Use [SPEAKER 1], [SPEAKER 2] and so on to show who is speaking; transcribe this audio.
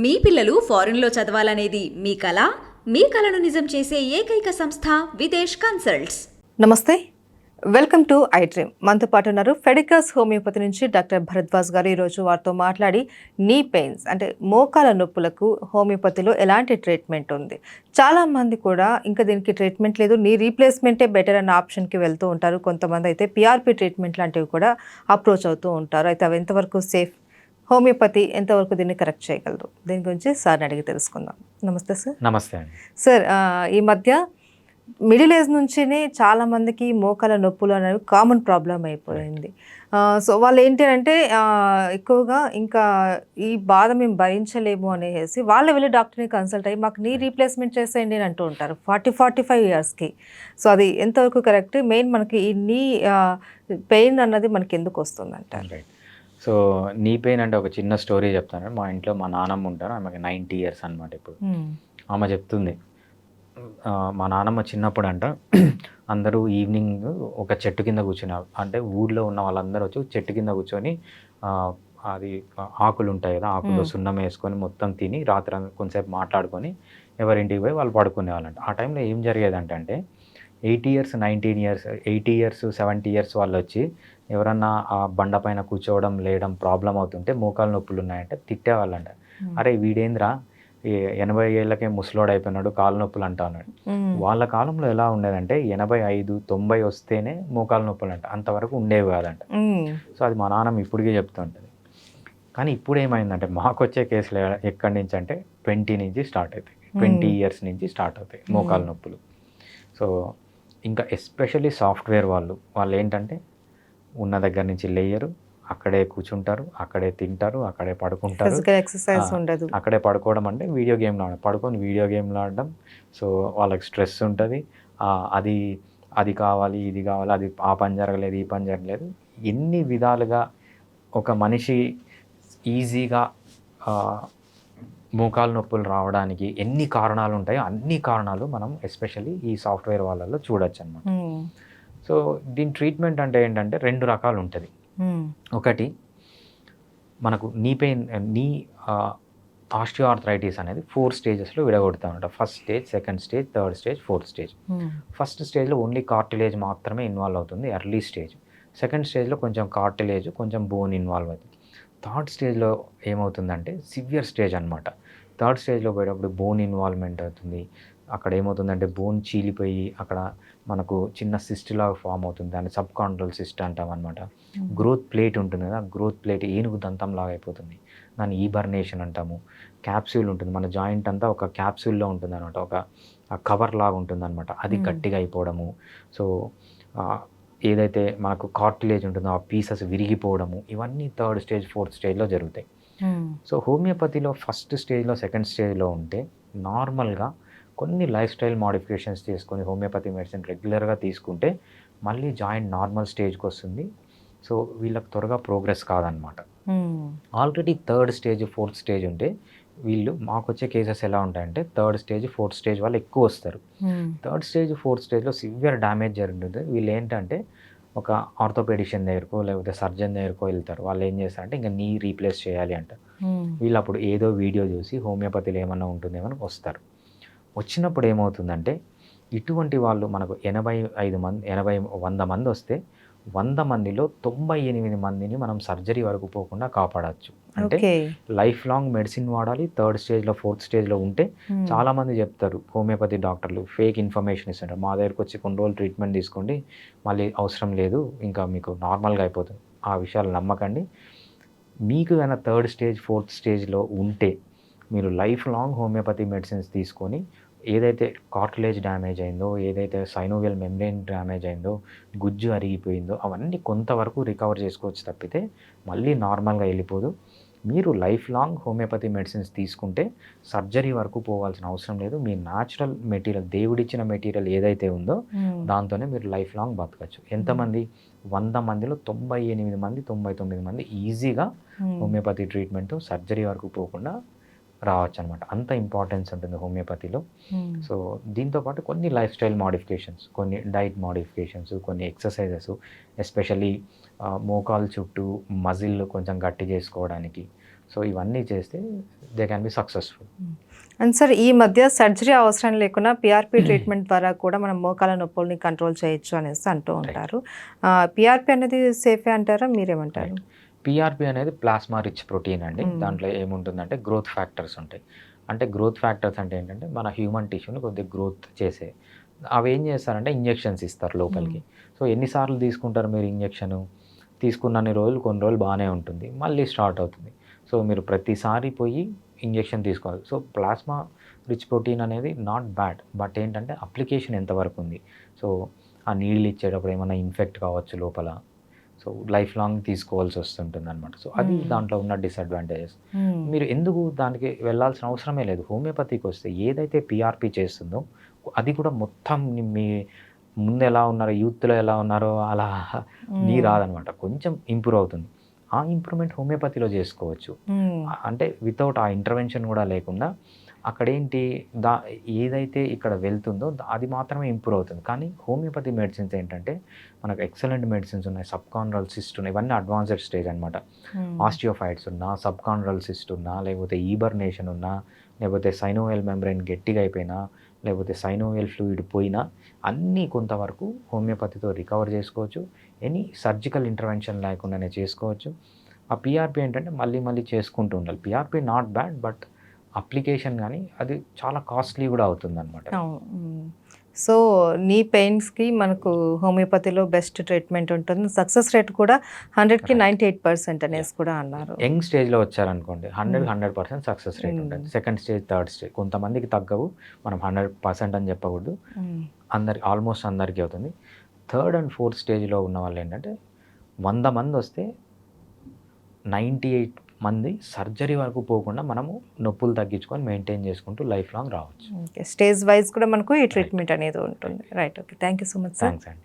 [SPEAKER 1] మీ పిల్లలు ఫారెన్లో చదవాలనేది మీ కళ మీ కళను నిజం చేసే ఏకైక సంస్థ విదేశ్ కన్సల్ట్స్.
[SPEAKER 2] నమస్తే. Welcome to I dream. మనతో పాటు ఉన్నారు ఫెడికస్ హోమియోపతి నుంచి డాక్టర్ భరద్వాజ్ గారు. ఈరోజు వారితో మాట్లాడి నీ పెయిన్స్ అంటే మోకాల నొప్పులకు హోమియోపతిలో ఎలాంటి ట్రీట్మెంట్ ఉంది? చాలామంది కూడా ఇంకా దీనికి ట్రీట్మెంట్ లేదు నీ రీప్లేస్మెంటే బెటర్ అన్న ఆప్షన్కి వెళ్తూ ఉంటారు. కొంతమంది అయితే పిఆర్పి ట్రీట్మెంట్ లాంటివి కూడా అప్రోచ్ అవుతూ ఉంటారు. అయితే అవి ఎంతవరకు సేఫ్ హోమియోపతి ఎంతవరకు దీన్ని కరెక్ట్ చేయగలరు? దీని గురించి సార్ని అడిగి తెలుసుకుందాం. నమస్తే సార్.
[SPEAKER 3] నమస్తే అండి.
[SPEAKER 2] సార్ ఈ మధ్య మిడిల్ ఏజ్ నుంచినే చాలా మందికి మోకాల నొప్పులు అనేవి కామన్ ప్రాబ్లం అయిపోయింది. సో వాళ్ళు ఏంటి అంటే ఎక్కువగా ఇంకా ఈ బాధ మేము భరించలేము అనేసి వాళ్ళు వెళ్ళి డాక్టర్ని కన్సల్ట్ అయ్యి మాకు నీ రీప్లేస్మెంట్ చేసేయండి అని అంటూ ఉంటారు. ఫార్టీ ఫార్టీ ఫైవ్ ఇయర్స్కి. సో అది ఎంతవరకు కరెక్ట్? మెయిన్ మనకి ఈ నీ పెయిన్ అన్నది మనకి ఎందుకు వస్తుంది అంటారు
[SPEAKER 3] రైట్ సో నీ పెయిన్ అంటే ఒక చిన్న స్టోరీ చెప్తాను. మా ఇంట్లో మా నాన్నమ్మ ఉంటారు. ఆమెకి నైంటీ ఇయర్స్ అనమాట ఇప్పుడు. ఆమె చెప్తుంది. మా నాన్నమ్మ చిన్నప్పుడు అంట అందరూ ఈవినింగ్ ఒక చెట్టు కింద కూర్చున్నారు అంటే ఊర్లో ఉన్న వాళ్ళందరూ వచ్చి చెట్టు కింద కూర్చొని అది ఆకులు ఉంటాయి కదా ఆకులు. సున్నం వేసుకొని మొత్తం తిని రాత్రి కొంతసేపు మాట్లాడుకొని ఎవరింటికి పోయి వాళ్ళు పడుకునే వాళ్ళంట ఆ టైంలో ఏం జరిగేదంటే అంటే eighty years nineteen years eighty years seventy years వాళ్ళు వచ్చి ఎవరన్నా ఆ బండ పైన కూర్చోవడం లేయడం ప్రాబ్లం అవుతుంటే మోకాలు నొప్పులు ఉన్నాయంటే తిట్టేవాళ్ళంట. అరే వీడేంద్రా? ఎనభై ఏళ్ళకే ముసలోడు అయిపోయినాడు కాలు నొప్పులు అంటా ఉన్నాడు వాళ్ళ కాలంలో ఎలా ఉండేదంటే ఎనభై ఐదు తొంభై వస్తేనే మోకాలు నొప్పులు అంట అంతవరకు ఉండేవి కాదంట. సో అది మా నాన్నమ్మ ఇప్పటికే చెప్తుంటుంది. కానీ ఇప్పుడు ఏమైందంటే మాకు వచ్చే కేసులు ఎక్కడి నుంచి అంటే ట్వంటీ నుంచి స్టార్ట్ అవుతాయి ట్వంటీ ఇయర్స్ నుంచి స్టార్ట్ అవుతాయి మోకాలు నొప్పులు. సో ఇంకా ఎస్పెషల్లీ సాఫ్ట్వేర్ వాళ్ళు వాళ్ళు ఏంటంటే ఉన్న దగ్గర నుంచి లేయరు. అక్కడే కూర్చుంటారు అక్కడే తింటారు అక్కడే పడుకుంటారు.
[SPEAKER 2] ఫిజికల్ ఎక్సర్సైజ్ ఉండదు.
[SPEAKER 3] అక్కడే పడుకోవడం అంటే వీడియో గేమ్లు ఆడడం పడుకొని వీడియో గేమ్లు ఆడడం. సో వాళ్ళకి స్ట్రెస్ ఉంటుంది. అది అది కావాలి ఇది కావాలి అది ఆ పని జరగలేదు ఈ పని జరగలేదు. ఎన్ని విధాలుగా ఒక మనిషి ఈజీగా మోకాలు నొప్పులు రావడానికి ఎన్ని కారణాలు ఉంటాయో అన్ని కారణాలు మనం ఎస్పెషల్లీ ఈ సాఫ్ట్వేర్ వాళ్ళల్లో చూడొచ్చు అనమాట
[SPEAKER 2] మ్మ్.
[SPEAKER 3] సో దీని ట్రీట్మెంట్ అంటే ఏంటంటే రెండు రకాలు ఉంటుంది. ఒకటి మనకు నీ పెయిన్ నీ ఆస్టియోఆర్థరైటిస్ అనేది ఫోర్ స్టేజెస్లో విడగొడతామన్నమాట first stage second stage third stage fourth stage. First స్టేజ్లో ఓన్లీ కార్టిలేజ్ మాత్రమే ఇన్వాల్వ్ అవుతుంది ఎర్లీ స్టేజ్ సెకండ్ స్టేజ్లో కొంచెం కార్టిలేజ్ కొంచెం బోన్ ఇన్వాల్వ్ అవుతుంది. థర్డ్ స్టేజ్లో ఏమవుతుందంటే సివియర్ స్టేజ్ అనమాట థర్డ్ స్టేజ్లో పోయేటప్పుడు బోన్ ఇన్వాల్వ్మెంట్ అవుతుంది. అక్కడ ఏమవుతుందంటే బోన్ చీలిపోయి అక్కడ మనకు చిన్న సిస్ట్ లాగా ఫామ్ అవుతుంది. దాన్ని సబ్ కాంట్రోల్ సిస్ట్ అంటాం అనమాట గ్రోత్ ప్లేట్ ఉంటుంది కదా గ్రోత్ ప్లేట్ ఏనుగు దంతం లాగా అయిపోతుంది. దాన్ని ఈబర్నేషన్ అంటాము. క్యాప్సూల్ ఉంటుంది. మన జాయింట్ అంతా ఒక క్యాప్సూల్లో ఉంటుంది అనమాట ఒక కవర్ లాగా ఉంటుంది అనమాట అది. గట్టిగా అయిపోవడము. సో ఏదైతే మనకు కార్టిలేజ్ ఉంటుందో ఆ పీసెస్ విరిగిపోవడము. ఇవన్నీ థర్డ్ స్టేజ్ ఫోర్త్ స్టేజ్లో జరుగుతాయి. సో హోమియోపతిలో ఫస్ట్ స్టేజ్లో సెకండ్ స్టేజ్లో ఉంటే నార్మల్గా కొన్ని లైఫ్ స్టైల్ మోడిఫికేషన్స్ చేసుకొని హోమియోపతి మెడిసిన్ రెగ్యులర్గా తీసుకుంటే మళ్ళీ జాయింట్ నార్మల్ స్టేజ్కి వస్తుంది. సో వీళ్ళకి త్వరగా ప్రోగ్రెస్ కాదనమాట. Already third stage fourth stage ఉంటే వీళ్ళు మాకు వచ్చే కేసెస్ ఎలా ఉంటాయంటే థర్డ్ స్టేజ్ ఫోర్త్ స్టేజ్ వాళ్ళు ఎక్కువ వస్తారు. థర్డ్ స్టేజ్ ఫోర్త్ స్టేజ్లో సివియర్ డ్యామేజ్ జరుగుతుంది. వీళ్ళు ఏంటంటే ఒక ఆర్థోపెడిషియన్ దగ్గరకో లేకపోతే సర్జన్ దగ్గరకో వెళ్తారు. వాళ్ళు ఏం చేస్తారంటే ఇంకా నీ రీప్లేస్ చేయాలి అంటారు
[SPEAKER 2] మ్మ్.
[SPEAKER 3] వీళ్ళు అప్పుడు ఏదో వీడియో చూసి హోమియోపతిలో ఏమన్నా ఉంటుందేమో వస్తారు. వచ్చినప్పుడు ఏమవుతుందంటే ఇటువంటి వాళ్ళు మనకు ఎనభై ఐదు మంది ఎనభై వంద మంది వస్తే వంద మందిలో తొంభై ఎనిమిది మందిని మనం సర్జరీ వరకు పోకుండా కాపాడచ్చు. అంటే లైఫ్ లాంగ్ మెడిసిన్ వాడాలి థర్డ్ స్టేజ్లో ఫోర్త్ స్టేజ్లో ఉంటే
[SPEAKER 2] మ్మ్.
[SPEAKER 3] చాలా మంది చెప్తారు హోమియోపతి డాక్టర్లు ఫేక్ ఇన్ఫర్మేషన్ ఇస్తుంటారు మా దగ్గరకు వచ్చి కొన్ని రోజులు ట్రీట్మెంట్ తీసుకోండి మళ్ళీ అవసరం లేదు ఇంకా మీకు నార్మల్గా అయిపోతుంది. ఆ విషయాలు నమ్మకండి. మీకు కనుక థర్డ్ స్టేజ్ ఫోర్త్ స్టేజ్లో ఉంటే మీరు లైఫ్ లాంగ్ హోమియోపతి మెడిసిన్స్ తీసుకొని ఏదైతే కార్టిలేజ్ డ్యామేజ్ అయిందో ఏదైతే సైనోవియల్ మెంబ్రెయిన్ డ్యామేజ్ అయిందో గుజ్జు అరిగిపోయిందో అవన్నీ కొంతవరకు రికవర్ చేసుకోవచ్చు తప్పితే మళ్ళీ నార్మల్గా వెళ్ళిపోదు. మీరు లైఫ్ లాంగ్ హోమియోపతి మెడిసిన్స్ తీసుకుంటే సర్జరీ వరకు పోవాల్సిన అవసరం లేదు. మీ న్యాచురల్ మెటీరియల్ దేవుడిచ్చిన మెటీరియల్ ఏదైతే ఉందో
[SPEAKER 2] మ్మ్.
[SPEAKER 3] దాంతోనే మీరు లైఫ్ లాంగ్ బతకచ్చు. ఎంతమంది? వంద మందిలో తొంభై ఎనిమిది మంది తొంభై తొమ్మిది మంది ఈజీగా. హోమియోపతి ట్రీట్మెంట్ సర్జరీ వరకు పోకుండా రావచ్చు అనమాట అంత ఇంపార్టెన్స్ ఉంటుంది హోమియోపతిలో.
[SPEAKER 2] మ్మ్.
[SPEAKER 3] సో దీంతో పాటు కొన్ని లైఫ్ స్టైల్ మోడిఫికేషన్స్ కొన్ని డైట్ మోడిఫికేషన్స్ కొన్ని ఎక్సర్సైజెస్ ఎస్పెషల్లీ మోకాలు చుట్టూ మజిల్ కొంచెం గట్టి చేసుకోవడానికి. సో ఇవన్నీ చేస్తే they can be successful
[SPEAKER 2] and sir ఈ మధ్య సర్జరీ అవసరం లేకుండా పిఆర్పి ట్రీట్మెంట్ ద్వారా కూడా మనం మోకాల నొప్పుల్ని కంట్రోల్ చేయొచ్చు అనేసి అంటూ ఉంటారు. పిఆర్పి అనేది సేఫే అంటారా? మీరేమంటారు?
[SPEAKER 3] పిఆర్పి అనేది ప్లాస్మా రిచ్ ప్రోటీన్ అండి. దాంట్లో ఏముంటుందంటే గ్రోత్ ఫ్యాక్టర్స్ ఉంటాయి. అంటే గ్రోత్ ఫ్యాక్టర్స్ అంటే ఏంటంటే మన హ్యూమన్ టిష్యూని కొద్దిగా గ్రోత్ చేసే అవి ఏం చేస్తారంటే ఇంజెక్షన్స్ ఇస్తారు లోపలికి. సో ఎన్నిసార్లు తీసుకుంటారు మీరు ఇంజెక్షన్? తీసుకున్నన్ని రోజులు కొన్ని రోజులు బాగానే ఉంటుంది. మళ్ళీ స్టార్ట్ అవుతుంది. సో మీరు ప్రతిసారి పోయి ఇంజెక్షన్ తీసుకోవాలి. సో ప్లాస్మా రిచ్ ప్రోటీన్ అనేది నాట్ బ్యాడ్. బట్ ఏంటంటే అప్లికేషన్ ఎంతవరకు ఉంది? సో ఆ నీళ్ళు ఇచ్చేటప్పుడు ఏమైనా ఇన్ఫెక్ట్ కావచ్చు లోపల? సో లైఫ్ లాంగ్ తీసుకోవాల్సి వస్తుంటుంది అనమాట సో అది
[SPEAKER 2] Hmm.
[SPEAKER 3] దాంట్లో ఉన్న డిసడ్వాంటేజెస్
[SPEAKER 2] Hmm.
[SPEAKER 3] మీరు ఎందుకు దానికి వెళ్ళాల్సిన అవసరమే లేదు హోమియోపతికి వస్తే ఏదైతే పిఆర్పి చేస్తుందో అది కూడా మొత్తం ని- మీ ముందు ఎలా ఉన్నారో యూత్లో ఎలా ఉన్నారో అలా నీ
[SPEAKER 2] Hmm.
[SPEAKER 3] రాదనమాట కొంచెం ఇంప్రూవ్ అవుతుంది ఆ ఇంప్రూవ్మెంట్ హోమియోపతిలో చేసుకోవచ్చు. అంటే వితౌట్ ఆ ఇంటర్వెన్షన్ కూడా లేకుండా అక్కడేంటి దా ఏదైతే ఇక్కడ వెళ్తుందో అది మాత్రమే ఇంప్రూవ్ అవుతుంది. కానీ హోమియోపతి మెడిసిన్స్ ఏంటంటే మనకు ఎక్సలెంట్ మెడిసిన్స్ ఉన్నాయి. సబ్ కాన్రల్ సిస్ట్ ఉన్నాయి. ఇవన్నీ అడ్వాన్స్డ్ స్టేజ్ అనమాట. ఆస్టియోఫైట్స్ ఉన్నా సబ్ కాన్రల్ సిస్ట్ ఉన్నా లేకపోతే ఈబర్నేషన్ ఉన్నా లేకపోతే సైనోవెల్ మెంబ్రెయిన్ గట్టిగా అయిపోయినా లేకపోతే సైనోవియల్ ఫ్లూయిడ్ పోయినా అన్నీ కొంతవరకు హోమియోపతితో రికవర్ చేసుకోవచ్చు. ఎనీ సర్జికల్ ఇంటర్వెన్షన్ లేకుండానే చేసుకోవచ్చు. ఆ పిఆర్పి ఏంటంటే మళ్ళీ మళ్ళీ చేసుకుంటూ ఉండాలి. PRP not bad but application కానీ అది చాలా కాస్ట్లీ కూడా అవుతుంది అనమాట
[SPEAKER 2] సో నీ పెయిన్స్కి మనకు హోమియోపతిలో బెస్ట్ ట్రీట్మెంట్ ఉంటుంది సక్సెస్ రేట్ కూడా హండ్రెడ్కి. నైంటీ ఎయిట్ పర్సెంట్ అనేసి కూడా అన్నారు
[SPEAKER 3] యంగ్ స్టేజ్లో వచ్చారనుకోండి hundred
[SPEAKER 2] Hmm.
[SPEAKER 3] Hundred percent success rate
[SPEAKER 2] Hmm.
[SPEAKER 3] ఉంటుంది సెకండ్ స్టేజ్ థర్డ్ స్టేజ్ కొంతమందికి తగ్గవు మనం హండ్రెడ్ పర్సెంట్ అని చెప్పకూడదు
[SPEAKER 2] మ్మ్.
[SPEAKER 3] అందరికి ఆల్మోస్ట్ అందరికీ అవుతుంది థర్డ్ అండ్ ఫోర్త్ స్టేజ్లో ఉన్న వాళ్ళు ఏంటంటే వంద మంది వస్తే నైంటీ ఎయిట్ మంది సర్జరీ వరకు పోకుండా మనము నొప్పులు తగ్గించుకొని మెయింటైన్ చేసుకుంటూ లైఫ్ లాంగ్ రావచ్చు.
[SPEAKER 2] ఓకే స్టేజ్ వైజ్ కూడా మనకు ఈ ట్రీట్మెంట్ అనేది ఉంటుంది. Right okay thank you so much
[SPEAKER 3] thanks అండి